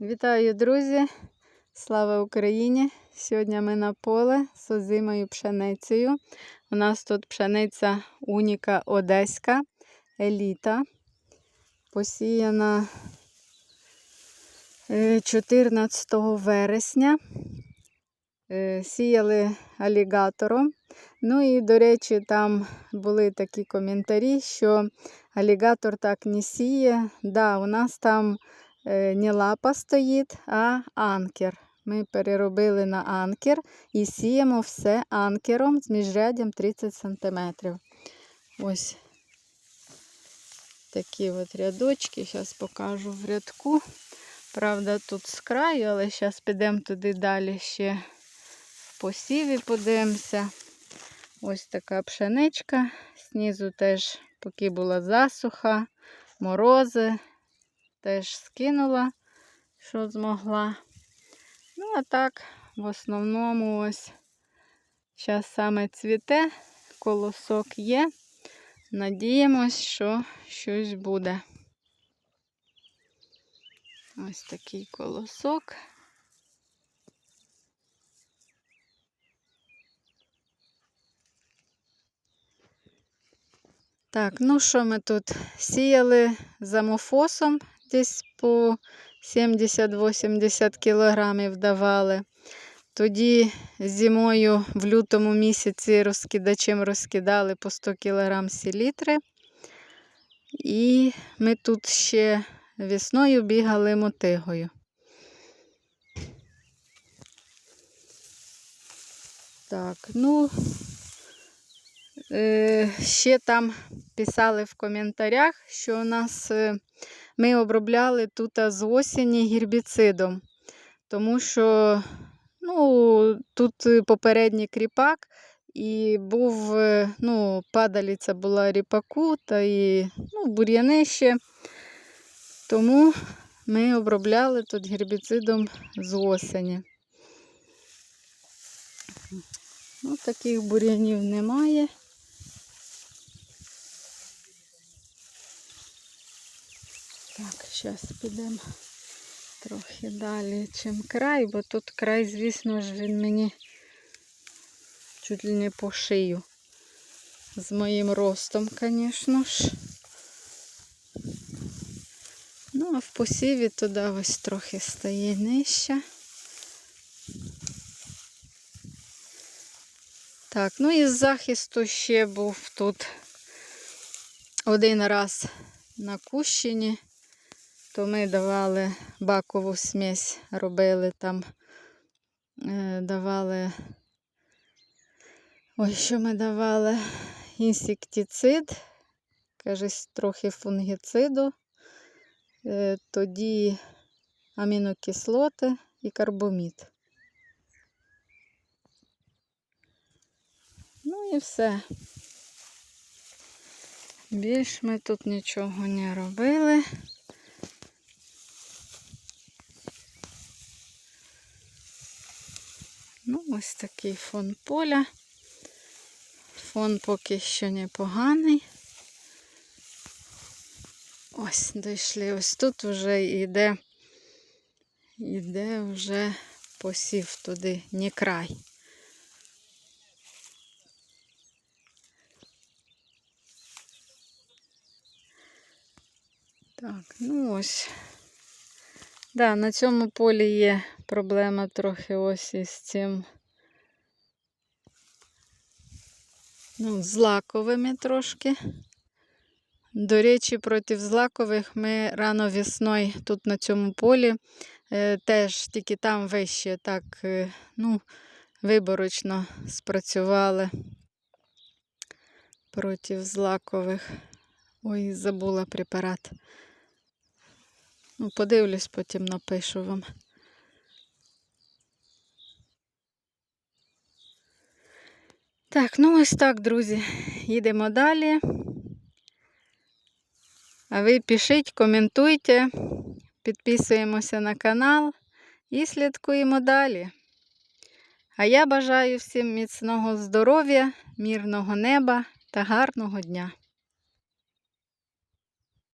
Вітаю, друзі! Слава Україні! Сьогодні ми на поле з озимою пшеницею. У нас тут пшениця Уніка Одеська, еліта. Посіяна е, 14 вересня. Е, Сіяли алігатором. Ну і, до речі, там були такі коментарі, що алігатор так не сіє. Да, у нас там е, не лапа стоїть, а анкер. Ми переробили на анкер і сіємо все анкером з міжряддям 30 см. Ось такі от рядочки. Зараз покажу в рядку. Правда, тут з краю, але зараз підемо туди далі ще в посіві подивимося. Ось така пшеничка. Знизу теж, поки була засуха, морози, теж скинула, що змогла. Ну, а так, в основному ось зараз саме цвіте, колосок є. Надіємось, що щось буде. Ось такий колосок. Так, ну що ми тут сіяли за мофосом, десь по 70-80 кілограмів давали. Тоді зимою в лютому місяці розкидачем розкидали по 100 кг селітри. І ми тут ще весною бігали мотигою. Так, ну, е, ще там писали в коментарях, що у нас е, ми обробляли тут з осені гербіцидом, тому що ну, тут попередній кріпак і був, е, ну, падалиця була ріпаку та і ну, бур'яни ще. Тому ми обробляли тут гербіцидом з осені. Ну, таких бур'янів немає. Так, зараз підемо трохи далі, чим край, бо тут край, звісно ж, він мені чуть ли не по шию. З моїм ростом, звісно ж. Ну, а в посіві туди ось трохи стає нижче. Так, ну і з захисту ще був тут один раз на Кущині, то ми давали бакову смесь, робили там, е, давали, ой, що ми давали? Інсектицид, кажись, трохи фунгіциду, е, тоді амінокислоти і карбомід. Ну і все. Більш ми тут нічого не робили. Ну, ось такий фон поля. Фон поки що непоганий. Ось, дійшли. Ось тут вже йде, йде вже посів туди, не край. Так, ну ось. Да, на цьому полі є проблема трохи ось із цим. Ну, з лаковими трошки. До речі, проти злакових ми рано весною тут на цьому полі е, теж тільки там вище так, е, ну, виборочно спрацювали проти злакових. Ой, забула препарат. Ну, подивлюсь, потім напишу вам. Так, ну ось так, друзі. Їдемо далі. А ви пишіть, коментуйте, підписуємося на канал і слідкуємо далі. А я бажаю всім міцного здоров'я, мирного неба та гарного дня.